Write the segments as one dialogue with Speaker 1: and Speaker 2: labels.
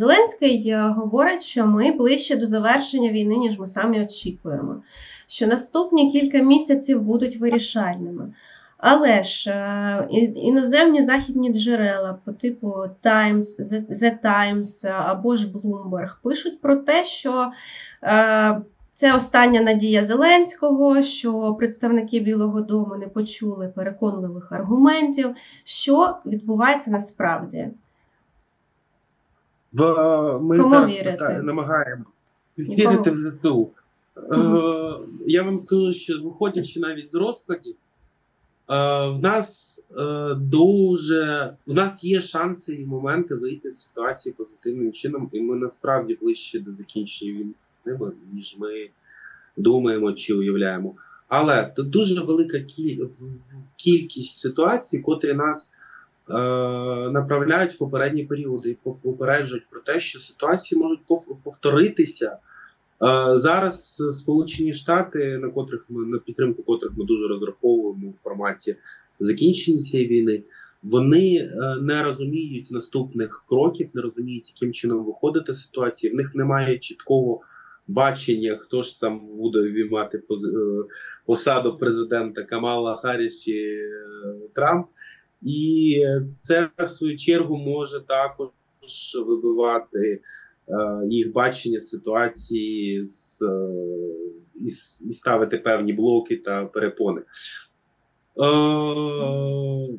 Speaker 1: Зеленський е, говорить, що ми ближче до завершення війни, ніж ми самі очікуємо, що наступні кілька місяців будуть вирішальними. Але ж е, іноземні західні джерела по типу Times, The- Times або ж Bloomberg пишуть про те, що е, це остання надія Зеленського, що представники Білого Дому не почули переконливих аргументів, що відбувається насправді.
Speaker 2: В, ми
Speaker 1: Кому
Speaker 2: зараз
Speaker 1: вірити?
Speaker 2: намагаємо вірити в ЗСУ. Е, я вам скажу, що виходячи навіть з розкладів, е, в нас е, дуже в нас є шанси і моменти вийти з ситуації позитивним чином, і ми насправді ближче до закінчення війни, ніж ми думаємо чи уявляємо. Але тут дуже велика кіль- кількість ситуацій, котрі нас направляють в попередні періоди і поп- попереджують про те, що ситуації можуть пов- повторитися. Е, зараз Сполучені Штати, на котрих ми на підтримку котрих ми дуже розраховуємо в форматі закінчення цієї війни, вони е, не розуміють наступних кроків, не розуміють, яким чином виходити з ситуації. В них немає чіткого бачення, хто ж там буде е, посаду президента Камала Харріс чи е, Трамп. І це в свою чергу може також вибивати е, їх бачення ситуації з, е, і, і ставити певні блоки та перепони. Е,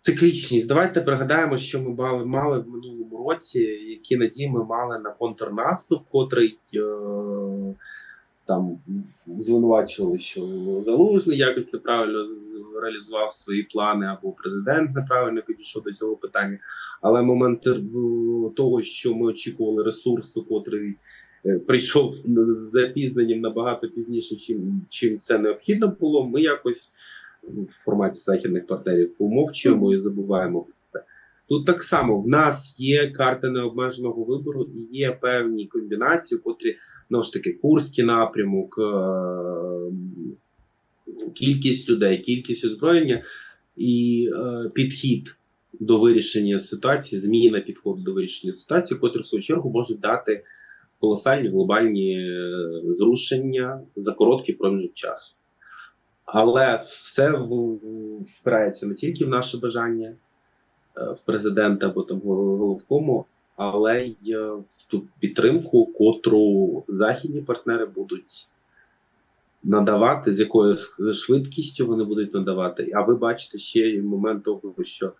Speaker 2: циклічність. Давайте пригадаємо, що ми мали, мали в минулому році, які надії ми мали на контрнаступ, котрий е, там звинувачували, що Залужний якось неправильно реалізував свої плани, або президент неправильно підійшов до цього питання. Але момент е, того, що ми очікували ресурсу, котрий е, прийшов з запізненням набагато пізніше, чим, чим це необхідно було, ми якось в форматі західних партнерів помовчуємо і забуваємо. Тут так само в нас є карти необмеженого вибору і є певні комбінації, котрі знову ж таки курський напрямок, е, кількість людей, кількість озброєння і е, підхід до вирішення ситуації, зміна підходу до вирішення ситуації, котрі в свою чергу можуть дати колосальні глобальні е, зрушення за короткий проміжок часу. Але все впирається не тільки в наше бажання, в президента або там головкому, але й е, в ту підтримку, котру західні партнери будуть надавати, з якою швидкістю вони будуть надавати. А ви бачите ще й момент того, що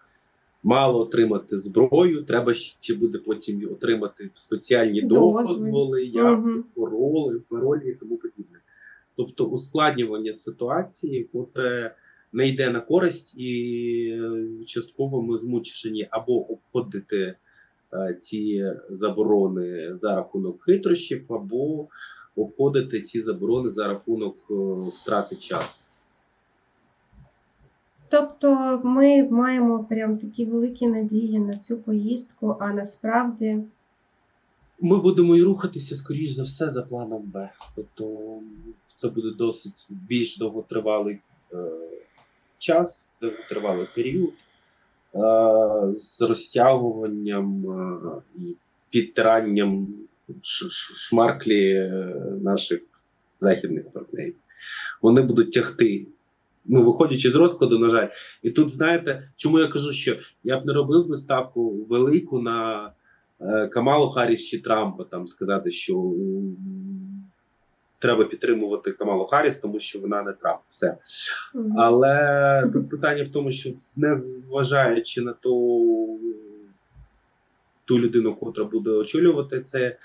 Speaker 2: мало отримати зброю, треба ще буде потім отримати спеціальні
Speaker 1: Дозволи.
Speaker 2: як
Speaker 1: Мгм.
Speaker 2: паролі, паролі і тому подібне. Тобто ускладнювання ситуації, котре не йде на користь, і е, частково ми змушені або обходити е, ці заборони за рахунок хитрощів, або обходити ці заборони за рахунок е, втрати часу.
Speaker 1: Тобто ми маємо прям такі великі надії на цю поїздку, а насправді
Speaker 2: Ми будемо і рухатися, скоріш за все, за планом Б. Тобто це буде досить більш довготривалий час, довготривалий період е, з розтягуванням е, і підтиранням шмарклі е, наших західних партнерів. Вони будуть тягти. Ну, виходячи з розкладу, на жаль, і тут знаєте, чому я кажу, що я б не робив би ставку велику на е, Камалу Харріс чи Трампа, там сказати, що треба підтримувати Камалу Харріс, тому що вона не Трамп. Все. Але питання в тому, що не зважаючи на ту, ту людину, котра буде очолювати це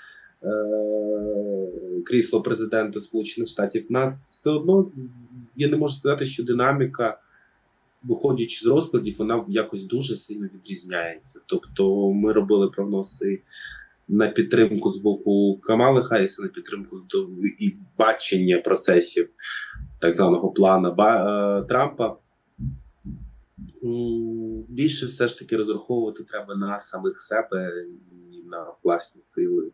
Speaker 2: е, крісло президента Сполучених Штатів, нас все одно я не можу сказати, що динаміка, виходячи з розкладів, вона якось дуже сильно відрізняється. Тобто ми робили прогнози на підтримку з боку Камали Харріса, на підтримку до і бачення процесів так званого плана Ба- е, Трампа. Більше все ж таки розраховувати треба на самих себе і на власні сили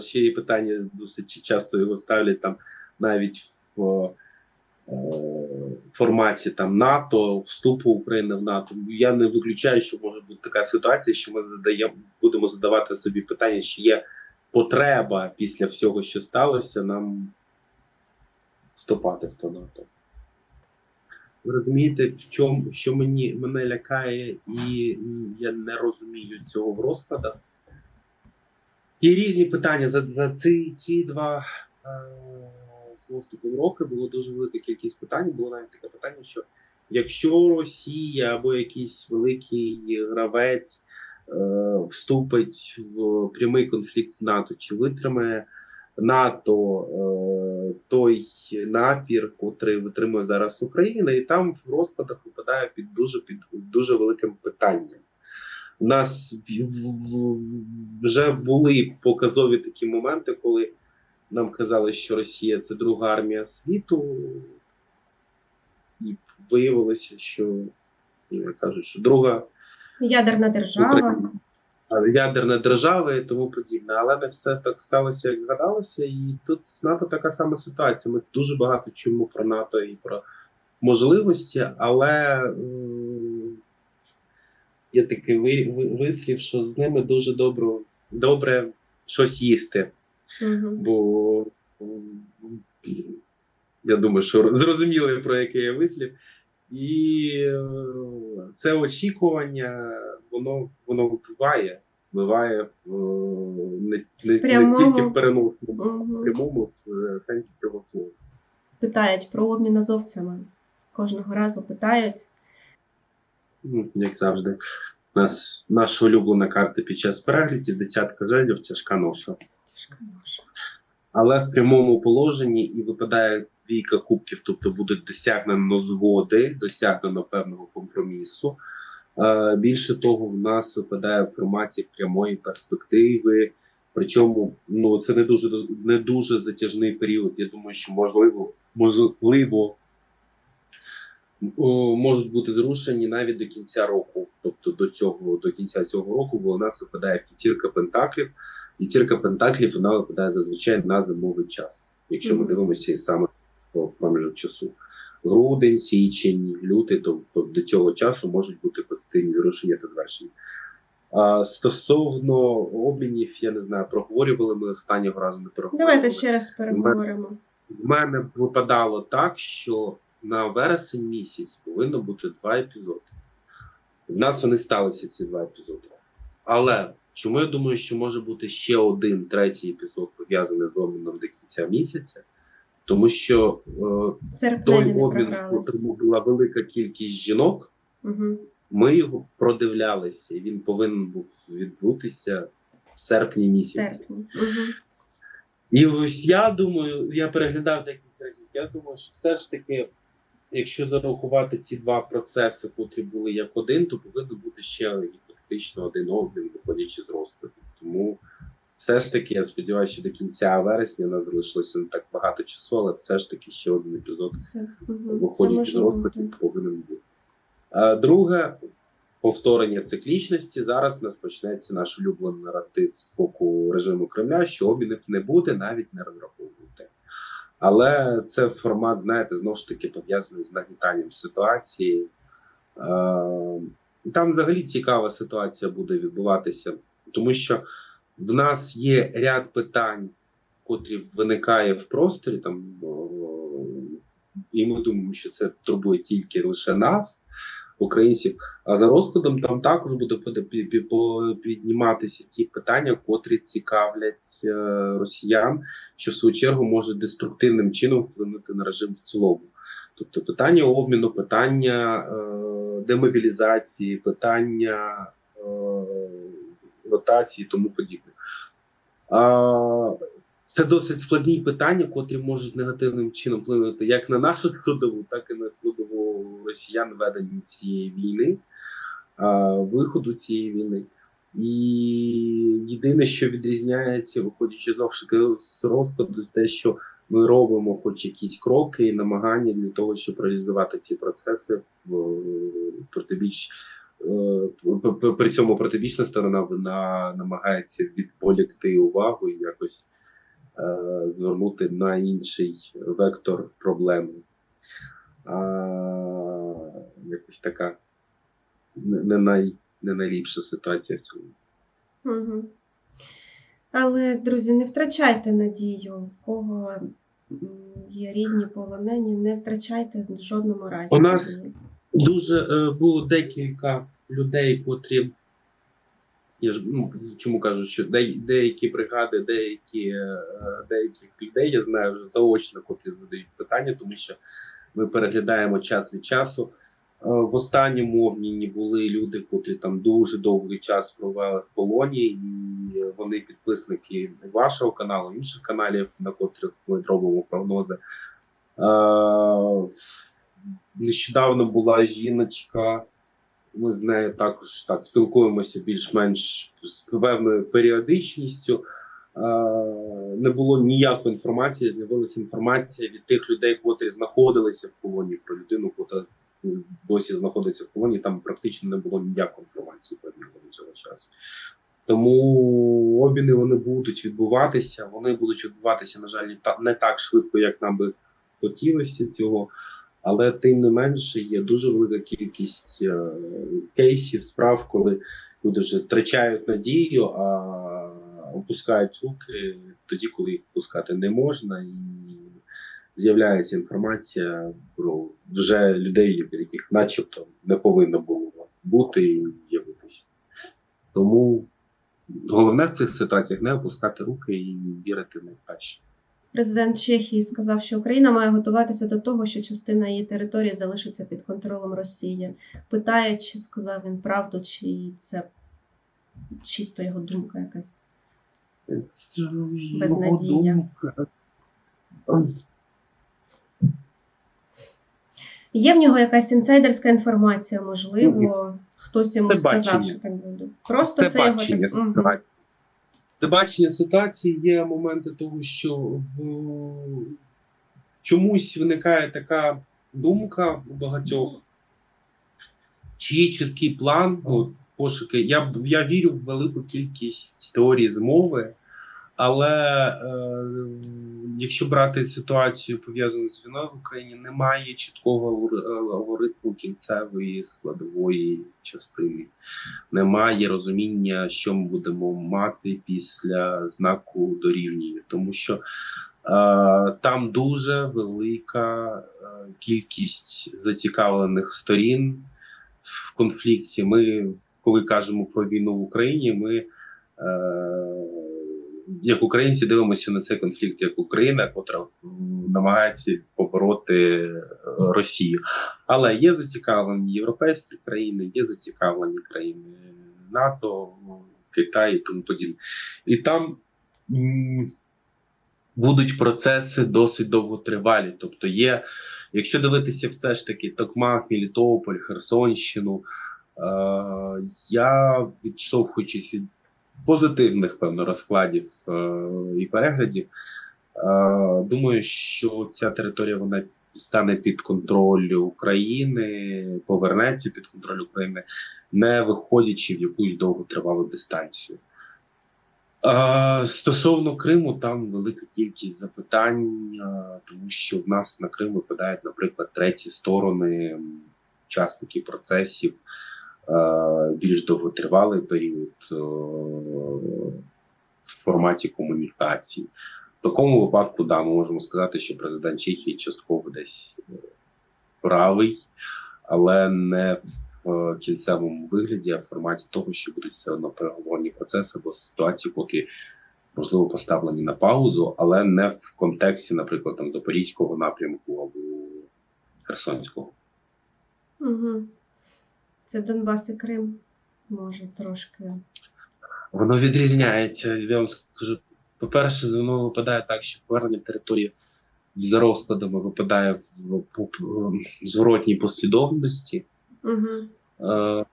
Speaker 2: ще є питання, досить часто його ставлять там навіть в форматі там НАТО, вступу України в НАТО. Я не виключаю, що може бути така ситуація, що ми задаємо, будемо задавати собі питання, чи є потреба після всього, що сталося, нам вступати в то НАТО. Ви розумієте, в чому що мені мене лякає, і я не розумію цього в розкладах. Є різні питання. За, за ці, ці два е, хвостиком роки було дуже велика кількість питань. Було навіть таке питання, що якщо Росія або якийсь великий гравець е, вступить в прямий конфлікт з НАТО, чи витримає НАТО е, той напір, котрий витримує зараз Україна, і там в розкладах випадає під дуже під дуже великим питанням. У нас вже були показові такі моменти, коли нам казали, що Росія це друга армія світу, і виявилося, що як кажуть, що друга
Speaker 1: Ядерна держава.
Speaker 2: Україна. ядерна держава і тому подібне. Але не все так сталося, як гадалося. І тут з НАТО така сама ситуація. Ми дуже багато чуємо про НАТО і про можливості, але є такий ви- ви- вислів, що з ними дуже добре, добре щось їсти.
Speaker 1: Мгм.
Speaker 2: Бо я думаю, що зрозуміли, про який я вислів. І е, це очікування, воно воно впливає, впливає е, не, не, не тільки в переносному,
Speaker 1: Мгм.
Speaker 2: в прямому е, сенсі цього слова.
Speaker 1: Питають про обмін азовцями. Кожного разу питають.
Speaker 2: Ну, як завжди. У нас наша улюблена карта під час переглядів, десятка жезлів, тяжка ноша. Але в прямому положенні і випадає двійка кубків, тобто буде досягнено згоди, досягнено певного компромісу. Е, Більше того, в нас випадає в форматі прямої перспективи. Причому ну це не дуже не дуже затяжний період. Я думаю, що можливо, можливо можуть бути зрушені навіть до кінця року, тобто до цього до кінця цього року, бо у нас випадає п'ятірка пентаклів. П'ятірка пентаклів вона випадає зазвичай на зимовий час, якщо ми дивимося саме по проміжок часу. Грудень, січень, лютий, тобто до цього часу можуть бути позитивні зрушення та звершення. А стосовно обмінів, я не знаю, проговорювали ми останнього разу не проговорювали.
Speaker 1: Давайте ще раз переговоримо.
Speaker 2: В мене випадало так, що на вересень місяць повинно бути два епізоди. В нас вони сталися ці два епізоди. Але чому я думаю, що може бути ще один третій епізод пов'язаний з обміном до кінця місяця? Тому що е, той обмін, була велика кількість жінок,
Speaker 1: Угу.
Speaker 2: ми його продивлялися, і він повинен був відбутися в серпні місяці.
Speaker 1: Серпні. Угу.
Speaker 2: І ось я думаю, я переглядав декілька разів. Я думаю, що все ж таки, якщо зарахувати ці два процеси, котрі були як один, то повинно бути ще фактично один обмін, виходячи з розкладу. Тому все ж таки, я сподіваюся, що до кінця вересня нас залишилося не так багато часу, але все ж таки ще один епізод виходячи з розкладу, повинен бути. А друге, повторення циклічності. Зараз у нас почнеться наш улюблений наратив з боку режиму Кремля, що обмінів не буде, навіть не розраховувати. Але це формат, знаєте, знову ж таки пов'язаний з нагнітанням ситуації. Там взагалі цікава ситуація буде відбуватися, тому що в нас є ряд питань, котрі виникає в просторі, там, і ми думаємо, що це турбує тільки лише нас, українців. А за розкладом там також буде підніматися ті питання, котрі цікавлять е, росіян, що в свою чергу може деструктивним чином вплинути на режим в цілому. Тобто питання обміну, питання е, демобілізації, питання е, ротації і тому подібне. Це досить складні питання, котрі можуть негативним чином вплинути як на нашу складову, так і на складову росіян ведення цієї війни, виходу цієї війни. І єдине, що відрізняється, виходячи знову ж таки з розкладу, те, що ми робимо хоч якісь кроки і намагання для того, щоб реалізувати ці процеси протибіч. е, п- п- При цьому протибічна сторона вона намагається відволікти увагу і якось е, звернути на інший вектор проблеми. А, якось така не, най, не найліпша ситуація в цьому.
Speaker 1: Угу. Але, друзі, не втрачайте надію, в кого є рідні полонені, не втрачайте в жодному разі.
Speaker 2: У нас- Дуже е, було декілька людей, котрі. Я ж ну, чому кажу, що де, деякі бригади, деякі, е, деяких людей я знаю вже заочно, котрі задають питання, тому що ми переглядаємо час від часу. Е, В останньому обміні були люди, котрі там дуже довгий час провели в полоні, і вони підписники вашого каналу, інших каналів, на котрих ми робимо прогнози. Е, Нещодавно була жіночка. Ми з нею також так спілкуємося більш-менш з певною періодичністю. Е, Не було ніякої інформації, з'явилася інформація від тих людей, котрі знаходилися в полоні, про людину, м, досі знаходиться в полоні. Там практично не було ніякої інформації до цього часу. Тому обміни вони будуть відбуватися. Вони будуть відбуватися, на жаль, не так швидко, як нам би хотілося цього. Але тим не менше є дуже велика кількість е, кейсів, справ, коли люди вже втрачають надію, а опускають руки тоді, коли їх опускати не можна, і з'являється інформація про вже людей, яких начебто не повинно було бути і з'явитися. Тому головне в цих ситуаціях не опускати руки і вірити в найкраще.
Speaker 1: Президент Чехії сказав, що Україна має готуватися до того, що частина її території залишиться під контролем Росії. Питає, чи сказав він правду, чи це чисто його думка якась. Безнадія. Є в нього якась інсайдерська інформація, можливо, хтось йому сказав, що так буде. Просто
Speaker 2: Це
Speaker 1: його
Speaker 2: бачення
Speaker 1: так. Мгм.
Speaker 2: ситуації. Це бачення ситуації є моменти того, що в... чомусь виникає така думка у багатьох, чи є чіткий план, ну, пошуки. Я, я вірю в велику кількість теорій змови, але е, якщо брати ситуацію пов'язану з війною в Україні, немає чіткого алгори- алгоритму кінцевої складової частини немає розуміння, що ми будемо мати після знаку дорівнює, тому що е, там дуже велика е, кількість зацікавлених сторін в конфлікті. Ми, коли кажемо про війну в Україні, ми. Е, як українці дивимося на цей конфлікт як Україна, котра намагається побороти е, Росію. Але є зацікавлені європейські країни, є зацікавлені країни НАТО, Китай і тому подібне. І там будуть процеси досить довготривалі. Тобто, є, якщо дивитися все ж таки Токмак, Мелітополь, Херсонщину, е, я відштовхуючись від позитивних певно розкладів е, і переглядів, е, думаю, що ця територія вона стане під контроль України, повернеться під контроль України, не виходячи в якусь довготривалу дистанцію. Е, Стосовно Криму, там велика кількість запитань, тому що в нас на Крим випадають, наприклад, треті сторони, учасники процесів, більш довготривалий період е, в форматі комунікації. В такому випадку, да, ми можемо сказати, що президент Чехії частково десь е, правий, але не в е, кінцевому вигляді, а в форматі того, що будуть все одно переговорні процеси або ситуації, поки можливо поставлені на паузу, але не в контексті, наприклад, там Запорізького напрямку або Херсонського.
Speaker 1: Угу. Це Донбас і Крим. Може трошки.
Speaker 2: Воно відрізняється. Я вам скажу, по-перше, воно випадає так, що повернення території за розкладами випадає в зворотній послідовності.
Speaker 1: Угу.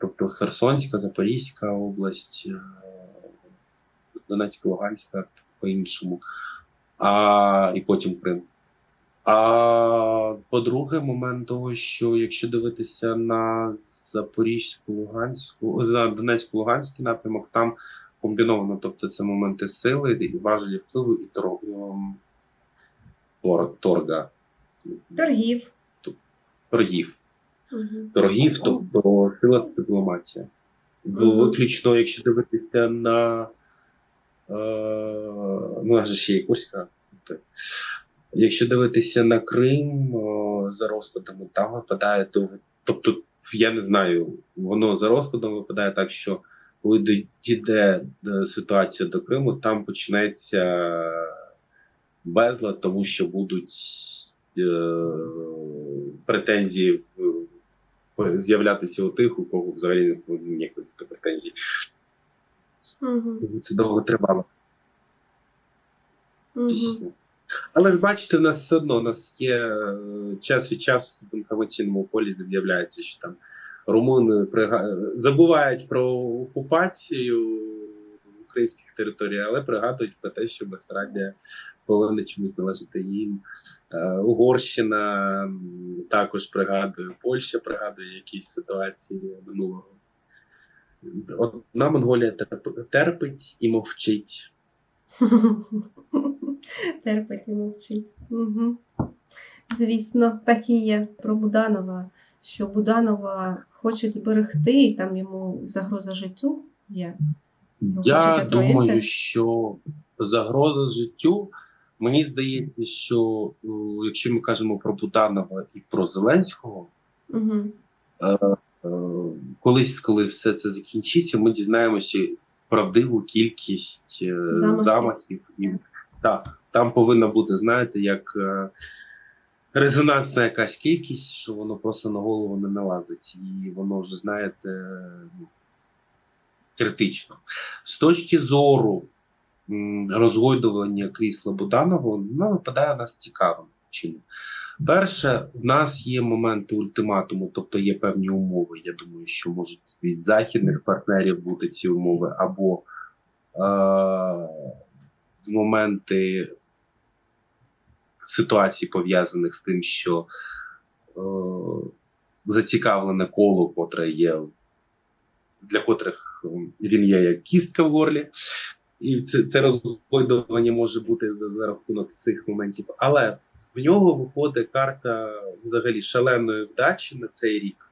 Speaker 2: Тобто Херсонська, Запорізька область, е, Донецька, Луганська по-іншому, а і потім Крим. А по-друге, момент того, що якщо дивитися на Запорізьку, Луганську, за Донецьку, Луганський напрямок, там комбіновано, тобто це моменти сили, і важелі впливу і тор- ем, тор- торга.
Speaker 1: Торгів.
Speaker 2: торгів.
Speaker 1: Угу.
Speaker 2: Торгів, тобто сила дипломатія. Виключно, якщо дивитися на е, ну, ще є Курська. Якщо дивитися на Крим за розкладами, там випадає то, тобто, я не знаю, воно за розкладом випадає так, що коли дійде е, ситуація до Криму, там почнеться безлад, тому що будуть е, претензії з'являтися у тих, у кого взагалі не ніяких претензій.
Speaker 1: Угу.
Speaker 2: Це довго тривало.
Speaker 1: Угу.
Speaker 2: Але ж бачите, в нас все одно у нас є е, час від часу в інформаційному полі з'являється, що там румуни забувають про окупацію українських територій, але пригадують про те, що Бессарабія повинна чомусь належати їм. Е, Угорщина також пригадує, Польща пригадує якісь ситуації минулого. Одна Монголія терпить і мовчить.
Speaker 1: Терпить і мовчить. Угу. Звісно, так і є про Буданова, що Буданова хочуть зберегти, і там йому загроза життю є. Його
Speaker 2: Я думаю, що загроза життю. Мені здається, що е, якщо ми кажемо про Буданова і про Зеленського,
Speaker 1: Угу.
Speaker 2: е, е, колись, коли все це закінчиться, ми дізнаємося правдиву кількість е,
Speaker 1: Замахів.
Speaker 2: замахів. І, так, там повинна бути, знаєте, як е, резонансна якась кількість, що воно просто на голову не налазить. І воно вже, знаєте, ну, критично. З точки зору розгойдування крісла Буданова, воно випадає нас цікавим чином. Перше, в нас є моменти ультиматуму, тобто є певні умови. Я думаю, що можуть від західних партнерів бути ці умови, або е- в моменти ситуацій, пов'язаних з тим, що е- зацікавлене коло, котре є, для котрих він є як кістка в горлі. І це, це розгойдування може бути за, за рахунок цих моментів. Але в нього виходить карта взагалі шаленої вдачі на цей рік.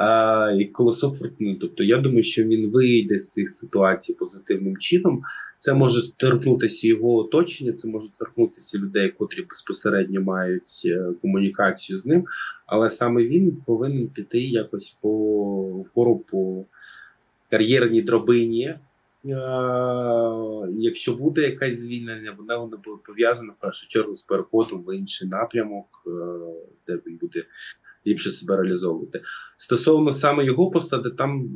Speaker 2: А, і колесо. Тобто я думаю, що він вийде з цих ситуацій позитивним чином. Це може торкнутися його оточення, це може торкнутися людей, котрі безпосередньо мають е, комунікацію з ним. Але саме він повинен піти якось по вгору по кар'єрній дробині. Е, Якщо буде якесь звільнення, воно буде пов'язано в першу чергу з переходом в інший напрямок, е, де він буде ліпше себе реалізовувати. Стосовно саме його посади, там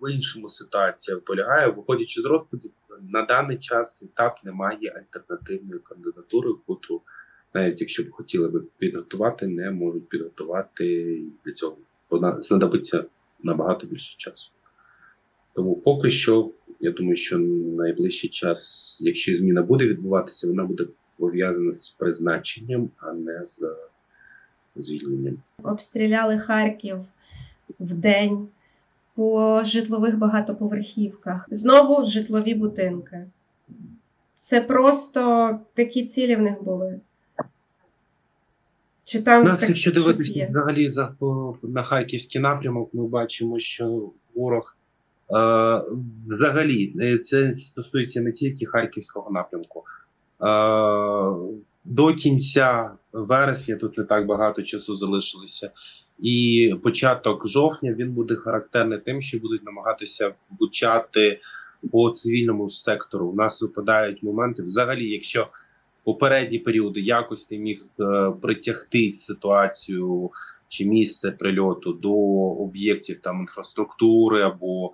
Speaker 2: в іншому ситуація полягає, виходячи з розкладів, на даний час і так немає альтернативної кандидатури, котру навіть якщо б хотіли би підготувати, не можуть підготувати для цього. Вона знадобиться набагато більше часу. Тому поки що, я думаю, що найближчий час, якщо зміна буде відбуватися, вона буде пов'язана з призначенням, а не з звільненням.
Speaker 1: Обстріляли Харків в день по житлових багатоповерхівках. Знову житлові будинки. Це просто такі цілі в них були. Чи там
Speaker 2: нас,
Speaker 1: так
Speaker 2: якщо дивитися взагалі за по- на харківський напрямок, ми бачимо, що ворог е, взагалі е, це стосується не тільки харківського напрямку. Е, до кінця вересня тут не так багато часу залишилося. І початок жовтня він буде характерний тим, що будуть намагатися влучати по цивільному сектору. У нас випадають моменти. Взагалі, якщо попередні періоди якось ти міг е, притягти ситуацію чи місце прильоту до об'єктів там інфраструктури або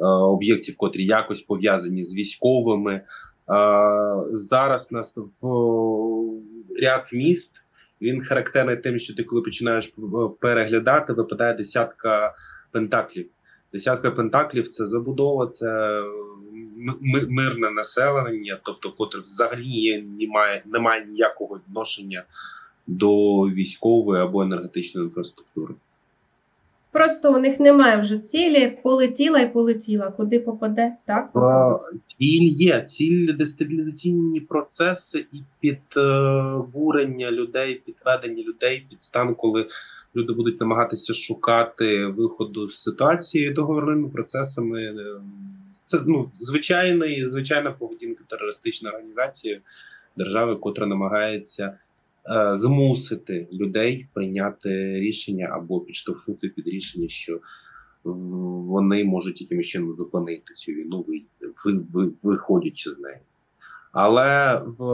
Speaker 2: е, об'єктів, котрі якось пов'язані з військовими. Е, зараз нас в ряд міст він характерний тим, що ти коли починаєш е, переглядати, випадає десятка пентаклів. Десятка пентаклів це забудова, це мирне населення, тобто, котре взагалі є, немає, немає ніякого відношення до військової або енергетичної інфраструктури.
Speaker 1: Просто у них немає вже цілі, полетіла і полетіла. Куди попаде, так?
Speaker 2: Ціль є, ціль дестабілізаційні процеси і підбурення людей, підведення людей під стан, коли люди будуть намагатися шукати виходу з ситуації договірними процесами. Це ну звичайний, звичайна поведінка терористичної організації держави, котра намагається змусити людей прийняти рішення або підштовхнути під рішення, що вони можуть якимось чином зупинити цю війну, ви, ви, ви, виходячи з неї. Але в,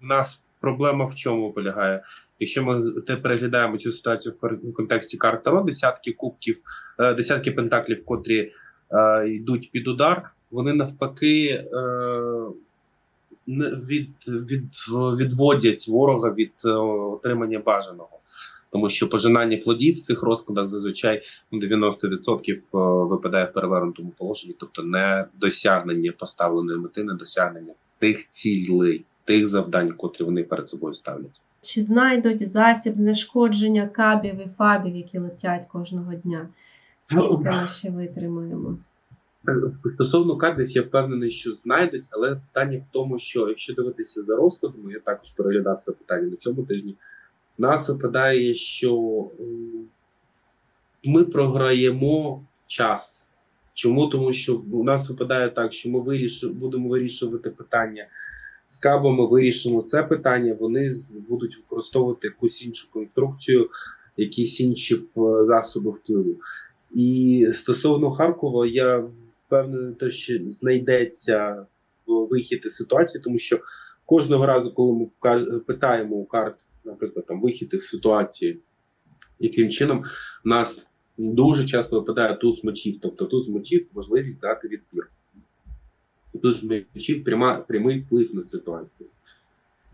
Speaker 2: в нас проблема в чому полягає? Якщо ми переглядаємо цю ситуацію в контексті карт Таро, десятки кубків, е, десятки пентаклів, котрі е, йдуть під удар, вони навпаки е, від, від, відводять ворога від е, отримання бажаного. Тому що пожинання плодів в цих розкладах зазвичай ну, 90% е, випадає в перевернутому положенні, тобто не досягнення поставленої мети, не досягнення тих цілей, тих завдань, котрі вони перед собою ставлять.
Speaker 1: Чи знайдуть засіб знешкодження кабів і фабів, які летять кожного дня? Скільки ми ще витримаємо?
Speaker 2: Стосовно кабів, я впевнений, що знайдуть, але питання в тому, що якщо дивитися за розкладом, я також переглядав це питання на цьому тижні. Нас випадає, що ми програємо час. Чому? Тому що у нас випадає так, що ми виріш... будемо вирішувати питання з кабами, вирішимо це питання, вони будуть використовувати якусь іншу конструкцію, якісь інші засоби впливу. І стосовно Харкова, я впевнений, те, що знайдеться вихід із ситуації, тому що кожного разу, коли ми питаємо у карт, наприклад, там вихід із ситуації, яким чином нас дуже часто випадає туз мечів, тобто туз мечів можливість дати відпір. Туз мечів пряма, прямий вплив на ситуацію.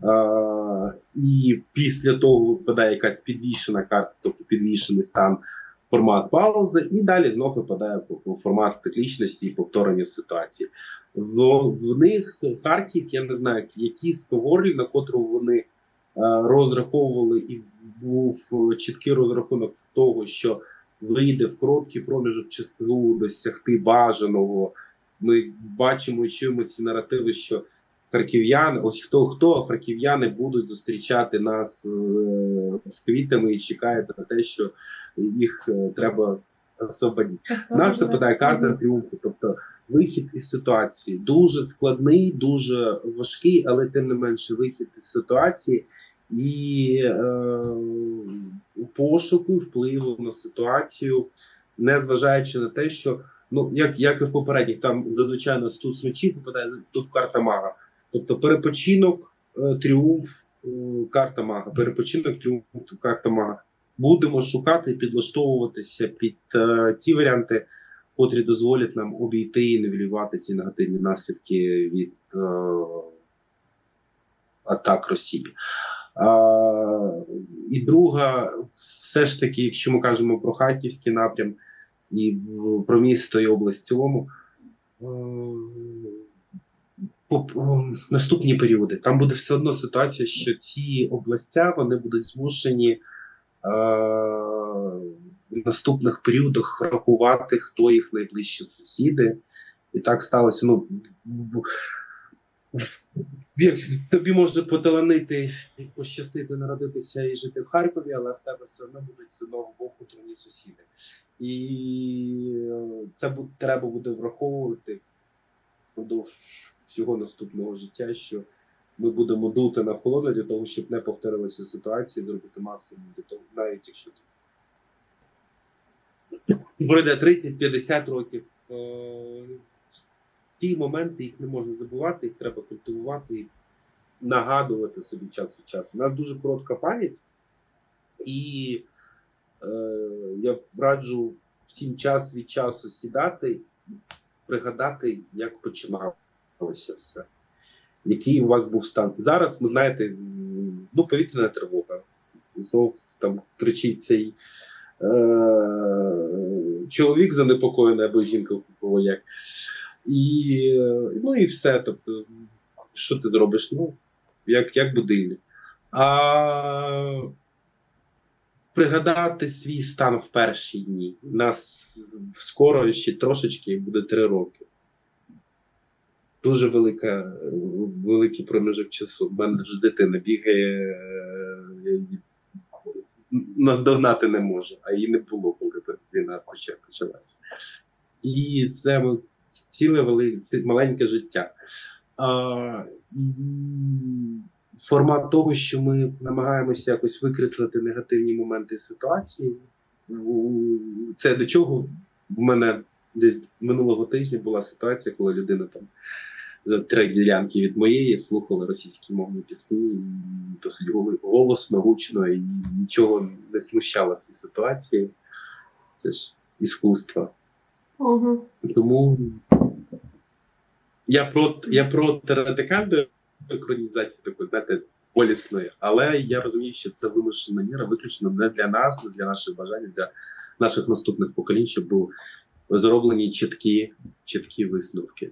Speaker 2: А, і після того випадає якась підвішена карта, тобто підвішений стан формат паузи, і далі знов випадає в- формат циклічності і повторення ситуації. В, в них Харків, я не знаю, які стоворі, на котру вони е, розраховували, і був чіткий розрахунок того, що вийде в короткий проміжок часу досягти бажаного. Ми бачимо і чуємо ці наративи, що харків'яни, ось хто хто харків'яни будуть зустрічати нас е, з квітами і чекають на те, що їх е, треба освободити. Нас випадає карта тріумфу, тобто вихід із ситуації дуже складний, дуже важкий, але тим не менше вихід із ситуації і е, пошуку впливу на ситуацію, незважаючи на те, що ну як, як і в попередніх, там зазвичай нас тут смачі попадає тут карта мага. Тобто перепочинок, е, тріумф, е, карта мага, перепочинок, тріумф, карта мага. Будемо шукати і підлаштовуватися під е, ті варіанти, котрі дозволять нам обійти і нівелювати ці негативні наслідки від е, атак Росії. А, і друга, все ж таки, якщо ми кажемо про Харківський напрям і про місто і область в цілому, е, по- наступні періоди. Там буде все одно ситуація, що ці областя вони будуть змушені е, в наступних періодах рахувати, хто їх найближчі сусіди. І так сталося. Ну, як тобі може поталанити і пощастити народитися і жити в Харкові, але в тебе все одно будуть з одного боку трудні сусіди. І е, це бу- треба буде враховувати впродовж всього наступного життя, що ми будемо дути на холодно для того, щоб не повторилася ситуація, зробити максимум для того, навіть якщо пройде 30-50 років. Ті моменти їх не можна забувати, їх треба культивувати і нагадувати собі час від часу. У нас дуже коротка пам'ять, і е, я раджу всім час від часу сідати, пригадати, як починалося все, який у вас був стан. Зараз, ви знаєте, ну, повітряна тривога. Знов там кричить цей е, чоловік занепокоєний або жінка кого як. І, ну і все. Тобто, що ти зробиш? Ну, як, як будильник. А пригадати свій стан в перші дні. Нас скоро ще трошечки буде три роки. Дуже велика, великий проміжок часу. У мене ж дитина бігає, е, наздогнати не можу, а її не було, коли війна спочатку почалася. І це ціле велике, маленьке життя. А, формат того, що ми намагаємося якось викреслити негативні моменти ситуації. Це до чого в мене десь минулого тижня була ситуація, коли людина там три ділянки від моєї слухала російські мовні пісні досить голосно, гучно і нічого не смущало в цій ситуації. Це ж іскусство.
Speaker 1: Угу.
Speaker 2: Тому я проти, я проти радикальної екранізації такої, знаєте, болісної, але я розумію, що це вимушена міра, виключно не для нас, не для наших бажань, для наших наступних поколінь, щоб були зроблені чіткі, чіткі висновки.